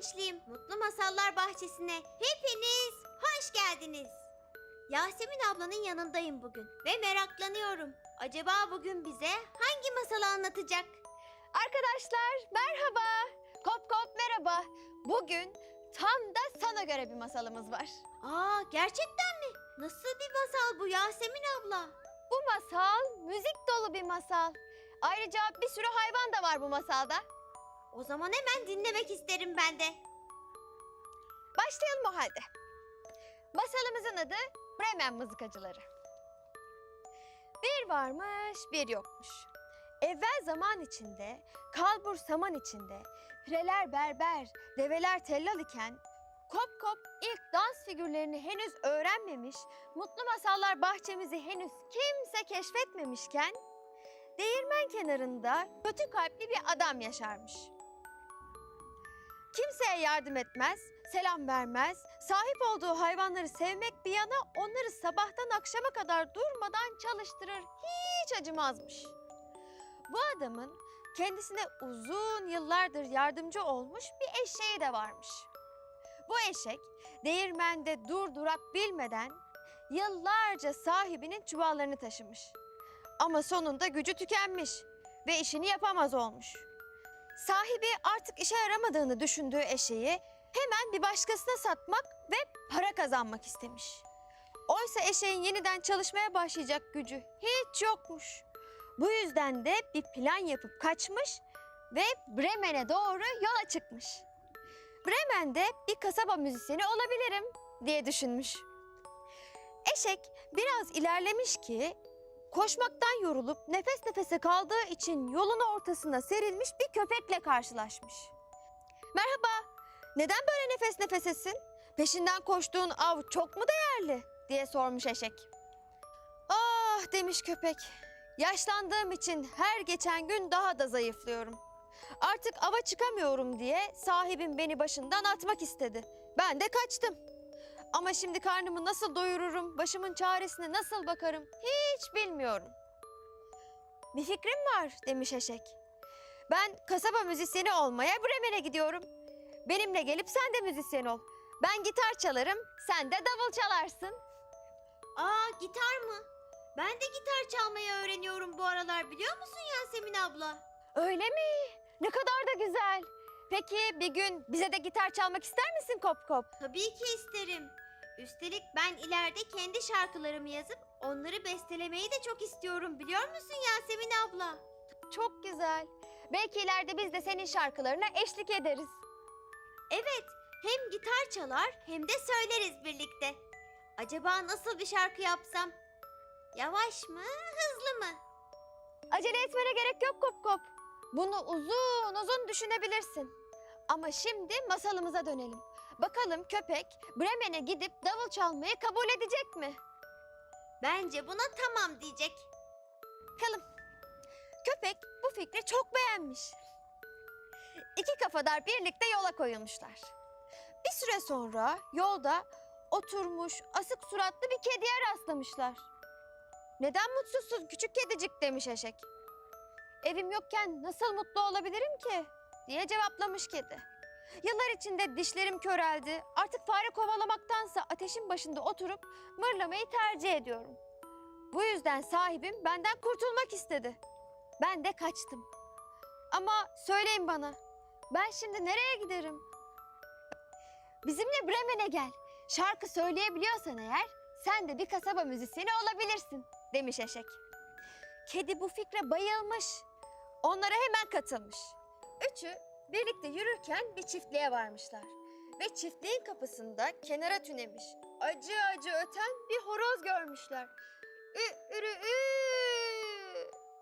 çok sevinçliyim. Mutlu Masallar Bahçesi'ne hepiniz hoş geldiniz. Yasemin ablanın yanındayım bugün ve meraklanıyorum. Acaba bugün bize hangi masalı anlatacak? Arkadaşlar merhaba. Kop kop merhaba. Bugün tam da sana göre bir masalımız var. Aa gerçekten mi? Nasıl bir masal bu Yasemin abla? Bu masal müzik dolu bir masal. Ayrıca bir sürü hayvan da var bu masalda. O zaman hemen dinlemek isterim ben de. Başlayalım o halde. Masalımızın adı Bremen Mızıkacıları. Bir varmış, bir yokmuş. Evvel zaman içinde, kalbur saman içinde, pireler berber, develer tellal iken, Kop Kop ilk dans figürlerini henüz öğrenmemiş, mutlu masallar bahçemizi henüz kimse keşfetmemişken, değirmen kenarında kötü kalpli bir adam yaşarmış. Kimseye yardım etmez, selam vermez, sahip olduğu hayvanları sevmek bir yana onları sabahtan akşama kadar durmadan çalıştırır, hiç acımazmış. Bu adamın kendisine uzun yıllardır yardımcı olmuş bir eşeği de varmış. Bu eşek değirmende dur durak bilmeden yıllarca sahibinin çuvallarını taşımış. Ama sonunda gücü tükenmiş ve işini yapamaz olmuş. Sahibi artık işe yaramadığını düşündüğü eşeği hemen bir başkasına satmak ve para kazanmak istemiş. Oysa eşeğin yeniden çalışmaya başlayacak gücü hiç yokmuş. Bu yüzden de bir plan yapıp kaçmış ve Bremen'e doğru yola çıkmış. Bremen'de bir kasaba müzisyeni olabilirim diye düşünmüş. Eşek biraz ilerlemiş ki koşmaktan yorulup nefes nefese kaldığı için yolun ortasına serilmiş bir köpekle karşılaşmış. Merhaba, neden böyle nefes nefesesin? Peşinden koştuğun av çok mu değerli? diye sormuş eşek. Ah demiş köpek. Yaşlandığım için her geçen gün daha da zayıflıyorum. Artık ava çıkamıyorum diye sahibim beni başından atmak istedi. Ben de kaçtım. Ama şimdi karnımı nasıl doyururum, başımın çaresine nasıl bakarım hiç bilmiyorum. Bir fikrim var demiş eşek. Ben kasaba müzisyeni olmaya Bremen'e gidiyorum. Benimle gelip sen de müzisyen ol. Ben gitar çalarım, sen de davul çalarsın. Aa gitar mı? Ben de gitar çalmayı öğreniyorum bu aralar biliyor musun Yasemin abla? Öyle mi? Ne kadar da güzel. Peki bir gün bize de gitar çalmak ister misin Kop Kop? Tabii ki isterim. Üstelik ben ileride kendi şarkılarımı yazıp onları bestelemeyi de çok istiyorum biliyor musun Yasemin abla? Çok güzel. Belki ileride biz de senin şarkılarına eşlik ederiz. Evet, hem gitar çalar hem de söyleriz birlikte. Acaba nasıl bir şarkı yapsam? Yavaş mı, hızlı mı? Acele etmene gerek yok Kop Kop. Bunu uzun uzun düşünebilirsin. Ama şimdi masalımıza dönelim. Bakalım köpek Bremen'e gidip davul çalmayı kabul edecek mi? Bence buna tamam diyecek. Bakalım. Köpek bu fikri çok beğenmiş. İki kafadar birlikte yola koyulmuşlar. Bir süre sonra yolda oturmuş asık suratlı bir kediye rastlamışlar. Neden mutsuzsun küçük kedicik demiş eşek. Evim yokken nasıl mutlu olabilirim ki? Diye cevaplamış kedi. Yıllar içinde dişlerim köreldi. Artık fare kovalamaktansa ateşin başında oturup mırlamayı tercih ediyorum. Bu yüzden sahibim benden kurtulmak istedi. Ben de kaçtım. Ama söyleyin bana, ben şimdi nereye giderim? Bizimle Bremen'e gel. Şarkı söyleyebiliyorsan eğer, sen de bir kasaba müzisyeni olabilirsin, demiş eşek. Kedi bu fikre bayılmış. Onlara hemen katılmış. Üçü birlikte yürürken bir çiftliğe varmışlar. Ve çiftliğin kapısında kenara tünemiş, acı acı öten bir horoz görmüşler. Ü ürü ü.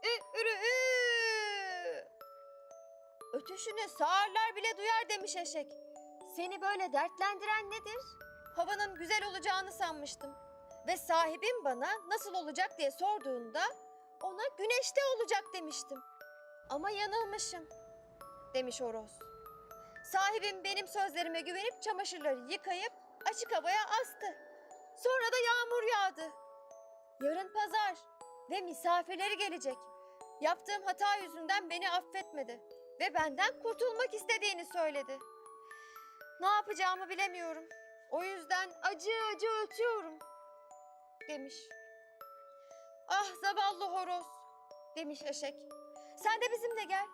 Ü ürü ü. Ötüşünü sağırlar bile duyar demiş eşek. Seni böyle dertlendiren nedir? Havanın güzel olacağını sanmıştım. Ve sahibim bana nasıl olacak diye sorduğunda ona güneşte olacak demiştim. Ama yanılmışım demiş horoz. Sahibim benim sözlerime güvenip çamaşırları yıkayıp açık havaya astı. Sonra da yağmur yağdı. Yarın pazar ve misafirleri gelecek. Yaptığım hata yüzünden beni affetmedi ve benden kurtulmak istediğini söyledi. Ne yapacağımı bilemiyorum. O yüzden acı acı ötüyorum demiş. Ah zavallı horoz demiş eşek. Sen de bizimle gel.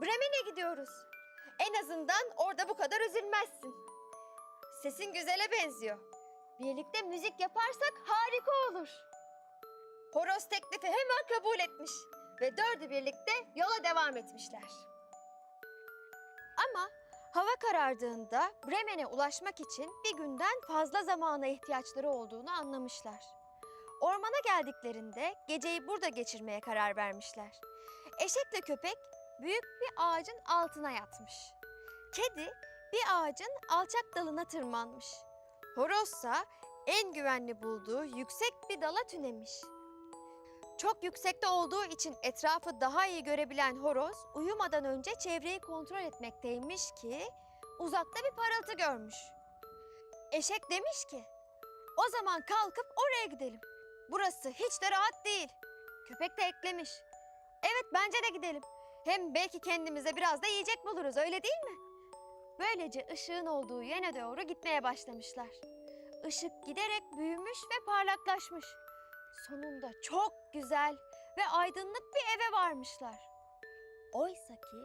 Bremen'e gidiyoruz. En azından orada bu kadar üzülmezsin. Sesin güzele benziyor. Birlikte müzik yaparsak harika olur. Horoz teklifi hemen kabul etmiş ve dördü birlikte yola devam etmişler. Ama hava karardığında Bremen'e ulaşmak için bir günden fazla zamana ihtiyaçları olduğunu anlamışlar. Ormana geldiklerinde geceyi burada geçirmeye karar vermişler. Eşekle köpek büyük bir ağacın altına yatmış. Kedi bir ağacın alçak dalına tırmanmış. Horozsa en güvenli bulduğu yüksek bir dala tünemiş. Çok yüksekte olduğu için etrafı daha iyi görebilen horoz uyumadan önce çevreyi kontrol etmekteymiş ki uzakta bir parıltı görmüş. Eşek demiş ki o zaman kalkıp oraya gidelim. Burası hiç de rahat değil. Köpek de eklemiş. Evet bence de gidelim. Hem belki kendimize biraz da yiyecek buluruz öyle değil mi? Böylece ışığın olduğu yöne doğru gitmeye başlamışlar. Işık giderek büyümüş ve parlaklaşmış. Sonunda çok güzel ve aydınlık bir eve varmışlar. Oysa ki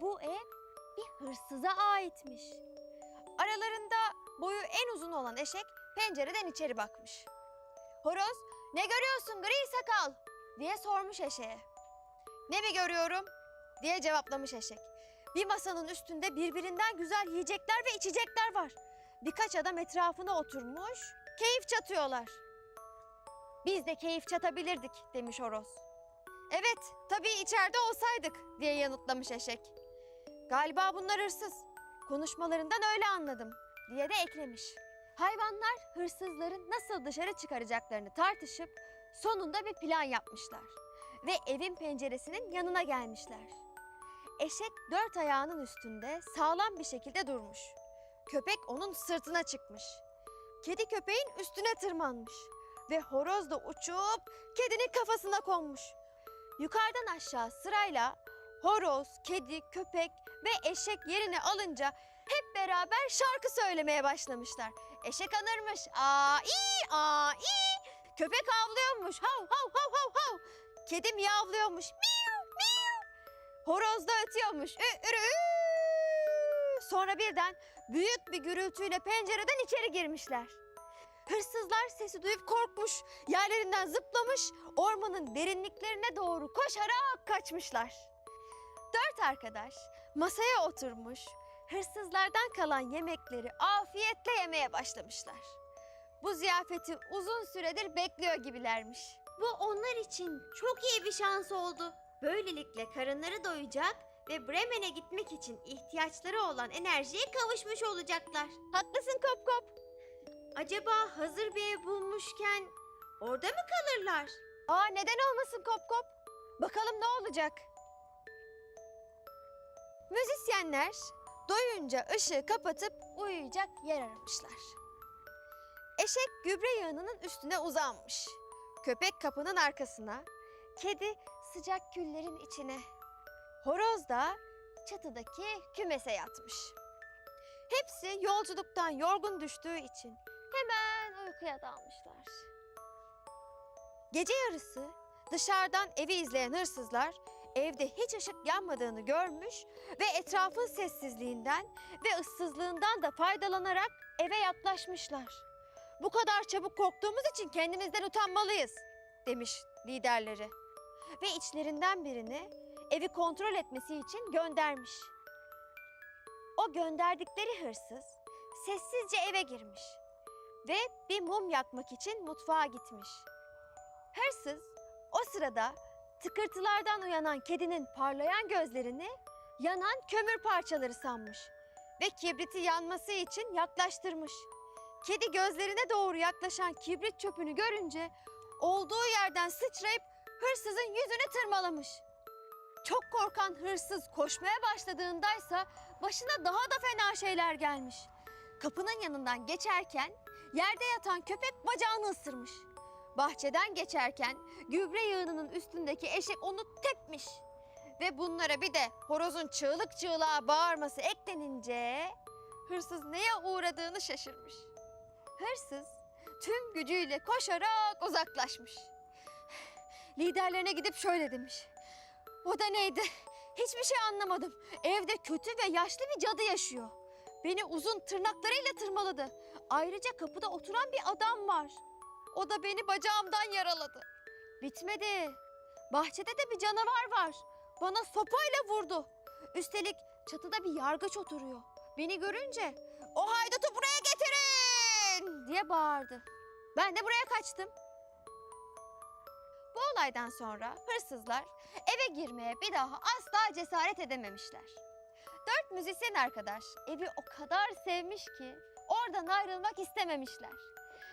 bu ev bir hırsıza aitmiş. Aralarında boyu en uzun olan eşek pencereden içeri bakmış. Horoz, ne görüyorsun gri sakal? diye sormuş eşeğe. Ne mi görüyorum? Diye cevaplamış eşek. Bir masanın üstünde birbirinden güzel yiyecekler ve içecekler var. Birkaç adam etrafına oturmuş, keyif çatıyorlar. Biz de keyif çatabilirdik demiş horoz. Evet, tabii içeride olsaydık diye yanıtlamış eşek. Galiba bunlar hırsız. Konuşmalarından öyle anladım diye de eklemiş. Hayvanlar hırsızların nasıl dışarı çıkaracaklarını tartışıp sonunda bir plan yapmışlar ve evin penceresinin yanına gelmişler. Eşek dört ayağının üstünde sağlam bir şekilde durmuş. Köpek onun sırtına çıkmış. Kedi köpeğin üstüne tırmanmış ve horoz da uçup kedinin kafasına konmuş. Yukarıdan aşağı sırayla horoz, kedi, köpek ve eşek yerini alınca hep beraber şarkı söylemeye başlamışlar. Eşek anırmış. Aa iyi, aa iyi. Köpek havlıyormuş. Hav hav hav hav hav. Kedi miyavlıyormuş. Miyav miyav. Horoz da ötüyormuş. Ü, ürü, ü. Sonra birden büyük bir gürültüyle pencereden içeri girmişler. Hırsızlar sesi duyup korkmuş, yerlerinden zıplamış, ormanın derinliklerine doğru koşarak kaçmışlar. Dört arkadaş masaya oturmuş, hırsızlardan kalan yemekleri afiyetle yemeye başlamışlar. Bu ziyafeti uzun süredir bekliyor gibilermiş. Bu onlar için çok iyi bir şans oldu. Böylelikle karınları doyacak ve Bremen'e gitmek için ihtiyaçları olan enerjiye kavuşmuş olacaklar. Haklısın Kop Kop. Acaba hazır bir ev bulmuşken orada mı kalırlar? Aa neden olmasın Kop Kop? Bakalım ne olacak? Müzisyenler doyunca ışığı kapatıp uyuyacak yer aramışlar. Eşek gübre yığınının üstüne uzanmış. Köpek kapının arkasına, kedi sıcak küllerin içine. Horoz da çatıdaki kümese yatmış. Hepsi yolculuktan yorgun düştüğü için hemen uykuya dalmışlar. Gece yarısı dışarıdan evi izleyen hırsızlar evde hiç ışık yanmadığını görmüş ve etrafın sessizliğinden ve ıssızlığından da faydalanarak eve yaklaşmışlar. Bu kadar çabuk korktuğumuz için kendimizden utanmalıyız demiş liderleri. Ve içlerinden birini evi kontrol etmesi için göndermiş. O gönderdikleri hırsız sessizce eve girmiş ve bir mum yakmak için mutfağa gitmiş. Hırsız o sırada tıkırtılardan uyanan kedinin parlayan gözlerini yanan kömür parçaları sanmış ve kibriti yanması için yaklaştırmış. Kedi gözlerine doğru yaklaşan kibrit çöpünü görünce olduğu yerden sıçrayıp hırsızın yüzüne tırmalamış. Çok korkan hırsız koşmaya başladığındaysa başına daha da fena şeyler gelmiş. Kapının yanından geçerken yerde yatan köpek bacağını ısırmış. Bahçeden geçerken gübre yığınının üstündeki eşek onu tepmiş. Ve bunlara bir de horozun çığlık çığlığa bağırması eklenince hırsız neye uğradığını şaşırmış. Hırsız tüm gücüyle koşarak uzaklaşmış. Liderlerine gidip şöyle demiş. O da neydi? Hiçbir şey anlamadım. Evde kötü ve yaşlı bir cadı yaşıyor. Beni uzun tırnaklarıyla tırmaladı. Ayrıca kapıda oturan bir adam var. O da beni bacağımdan yaraladı. Bitmedi. Bahçede de bir canavar var. Bana sopayla vurdu. Üstelik çatıda bir yargıç oturuyor. Beni görünce o haydutu buraya getirin diye bağırdı. Ben de buraya kaçtım. Bu olaydan sonra hırsızlar eve girmeye bir daha asla cesaret edememişler. Dört müzisyen arkadaş evi o kadar sevmiş ki oradan ayrılmak istememişler.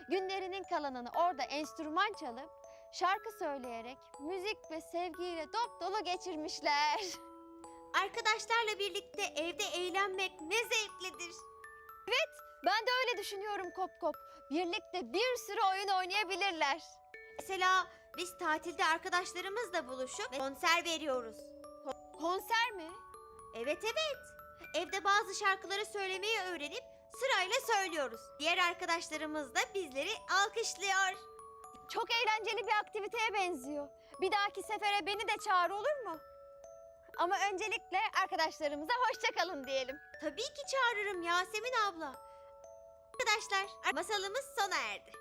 Günlerinin kalanını orada enstrüman çalıp şarkı söyleyerek müzik ve sevgiyle dop dolu geçirmişler. Arkadaşlarla birlikte evde eğlenmek ne zevklidir. Ben de öyle düşünüyorum Kop Kop. Birlikte bir sürü oyun oynayabilirler. Mesela biz tatilde arkadaşlarımızla buluşup konser veriyoruz. Konser mi? Evet evet. Evde bazı şarkıları söylemeyi öğrenip sırayla söylüyoruz. Diğer arkadaşlarımız da bizleri alkışlıyor. Çok eğlenceli bir aktiviteye benziyor. Bir dahaki sefere beni de çağır olur mu? Ama öncelikle arkadaşlarımıza hoşça kalın diyelim. Tabii ki çağırırım Yasemin abla. Arkadaşlar masalımız sona erdi.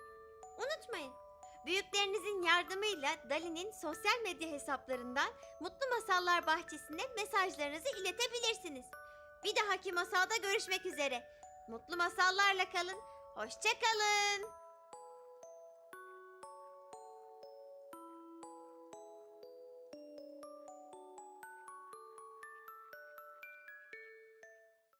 Unutmayın. Büyüklerinizin yardımıyla Dali'nin sosyal medya hesaplarından Mutlu Masallar Bahçesi'ne mesajlarınızı iletebilirsiniz. Bir dahaki masalda görüşmek üzere. Mutlu masallarla kalın. Hoşça kalın.